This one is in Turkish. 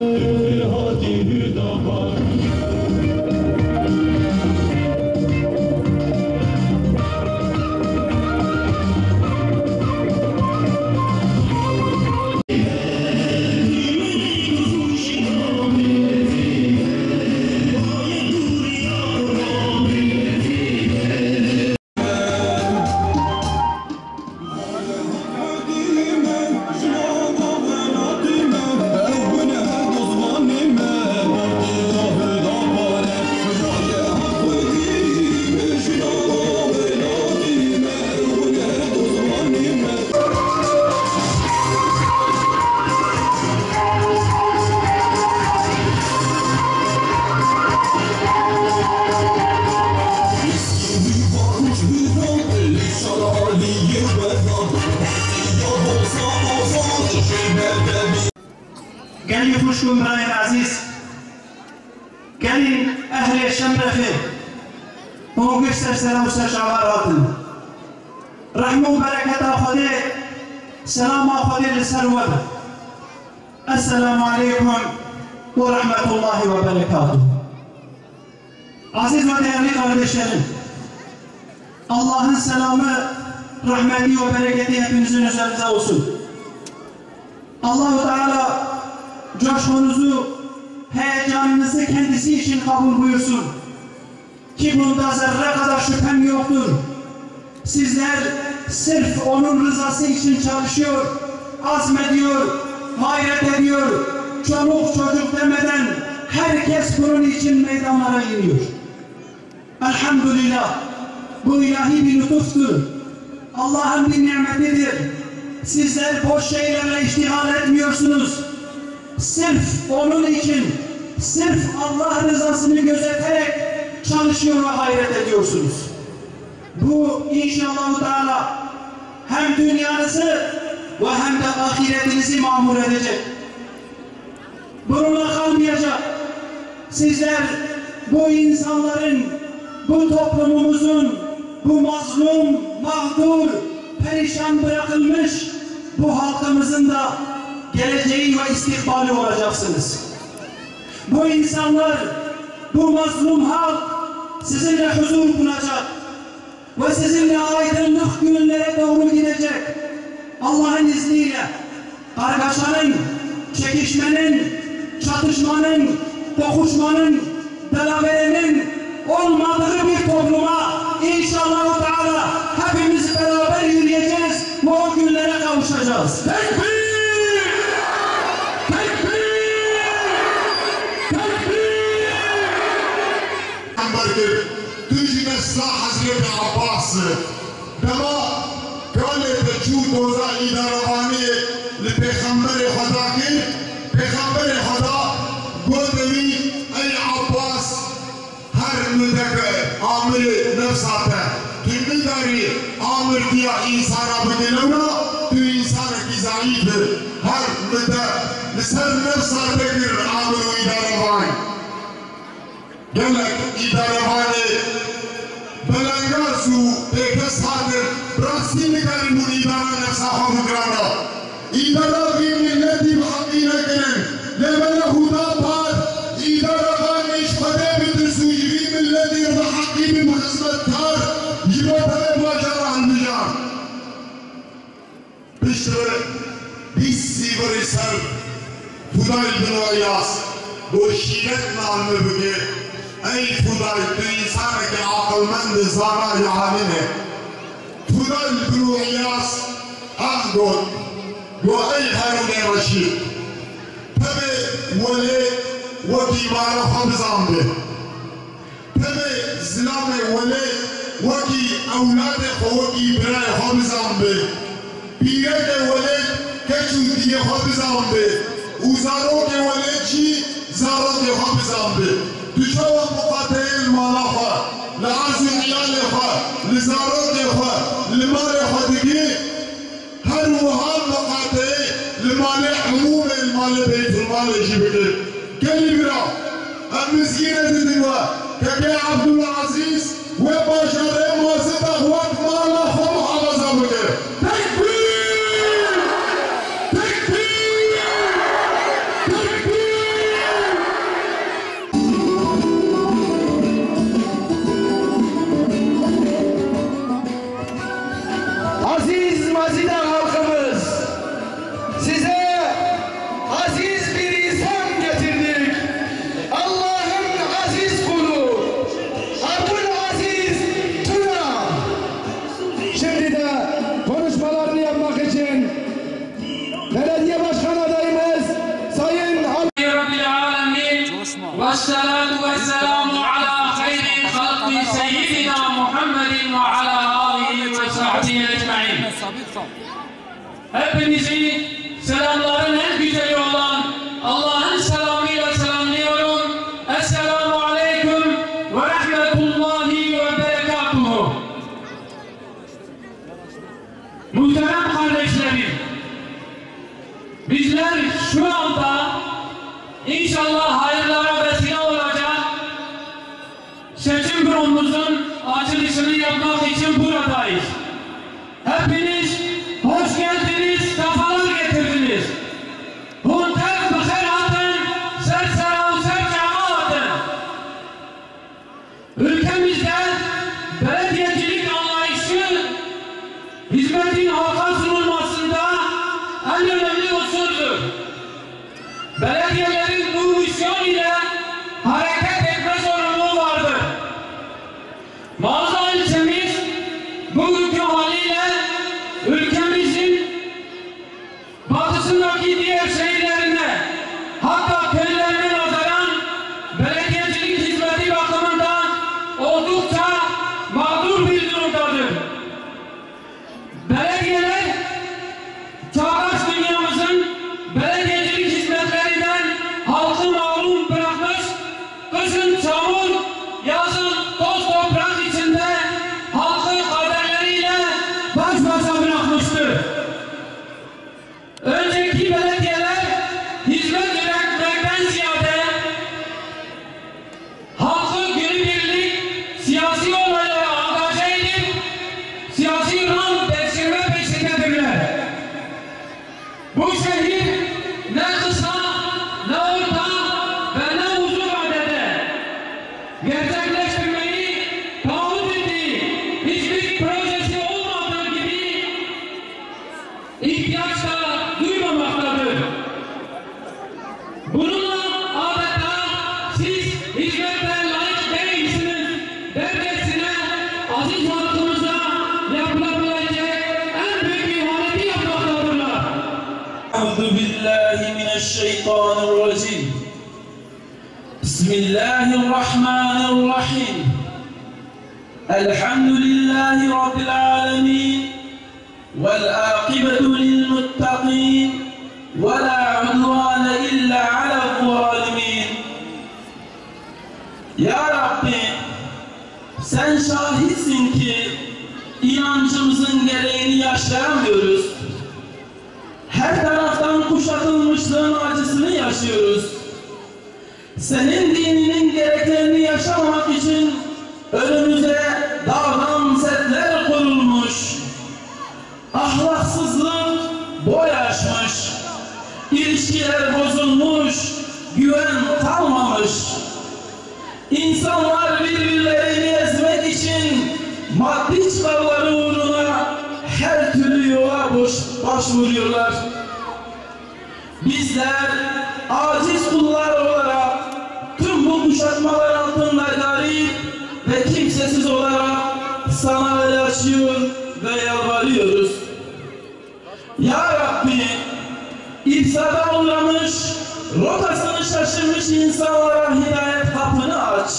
Hadi hüdamar يفوشكم براي العزيز قال أهل الشمرخي هو قفسر سلام سرشعواراتن رحمه بركة أخذي سلام أخذي للسرور السلام عليكم ورحمة الله وبركاته Aziz ve değerli kardeşlerim, Allah'ın selamı, rahmeti ve bereketi hepinizin üzerinize olsun. Allahu Teala coşkunuzu, heyecanınızı kendisi için kabul buyursun. Ki bunda zerre kadar şüphem yoktur. Sizler sırf onun rızası için çalışıyor, azmediyor, gayret ediyor. Çoluk çocuk demeden herkes bunun için meydanlara iniyor. Elhamdülillah bu ilahi bir lütuftur. Allah'ın bir nimetidir. Sizler boş şeylerle iştihal etmiyorsunuz. Sırf onun için, sırf Allah rızasını gözeterek çalışıyor ve hayret ediyorsunuz. Bu inşallah Teala hem dünyanızı ve hem de ahiretinizi mamur edecek. Bununla kalmayacak. Sizler bu insanların, bu toplumumuzun, bu mazlum, mağdur, perişan bırakılmış bu halkımızın da geleceği ve istikbali olacaksınız. Bu insanlar, bu mazlum halk sizinle huzur bulacak ve sizinle aydınlık günlere doğru gidecek. Allah'ın izniyle kargaşanın, çekişmenin, çatışmanın, dokuşmanın, dalaverenin olmadığı bir topluma inşallah Teala hepimiz beraber yürüyeceğiz ve o günlere kavuşacağız. Tekbir! برکر توی نسلا حضرت عباس دما کاله بچو دوزا ایداروانی لپیغمبر خدا کی پیغمبر خدا گودوی ای عباس هر مدک عامل نفساته تو نداری عامل دیا انسان را بدلونا تو انسان کی ضعیف Gelek idarehane belangasu ekes hadir brasini karin bu idara nefsa hamu grana idara ki milleti hakkine kenen lemene huda par idara kan iş fade bitir sujibi milleti irda hakkı bir hizmetkar jibatare majara anbiyan Bişre biz sivri ser Hudayl bin Ayas bu şiret namı bugün ऐं खुदा तू इंसान खे अक़लमंद सारा जहान है खुदा तू इयास أخضر وأجهر من رشيد. تبي ولي وكي مارا حمزان به. تبي زلام ولي وكي أولاد خوكي براي حمزان به. بيرد ولي كشو دي حمزان به. وزاروك ولي چی؟ زاروك حمزان به. دشو edildi. Gelin bira. Amizgin edildi bura. Keke Abdülaziz ve başarı muhası takvat mağlafa muhafaza bugün. Tekbir! Tekbir! Tekbir! Aziz Mazida والصلاة والسلام على خير خلق سيدنا محمد وعلى آله وصحبه أجمعين. Hepinizi selamların açılışını yapmak için buradayız. Hepiniz gerçekleştirmeyi taahhüt ettiği hiçbir projesi olmadığı gibi ihtiyaç da duymamaktadır. Bununla adeta siz hizmete layık değilsiniz dercesine aziz halkımıza yapılabilecek en büyük ihaneti yapmaktadırlar. Euzu billahi mineşşeytanirracim. بسم الله الرحمن الرحيم الحمد لله رب العالمين والعاقبة للمتقين ولا عدوان إلا على الظالمين Ya Rabbi sen şahitsin ki inancımızın gereğini yaşayamıyoruz. Her taraftan kuşatılmışlığın acısını yaşıyoruz. Senin dininin gereklerini yaşamak için önümüze dağdan setler kurulmuş. Ahlaksızlık boy aşmış. İlişkiler bozulmuş. Güven kalmamış. İnsanlar birbirlerini ezmek için maddi çıkarları uğruna her türlü yola boş, başvuruyorlar. Bizler aciz kullar olarak bu kuşatmalar altında garip ve kimsesiz olarak sana el ve yalvarıyoruz. Ya Rabbi ifsada uğramış, rotasını şaşırmış insanlara hidayet kapını aç.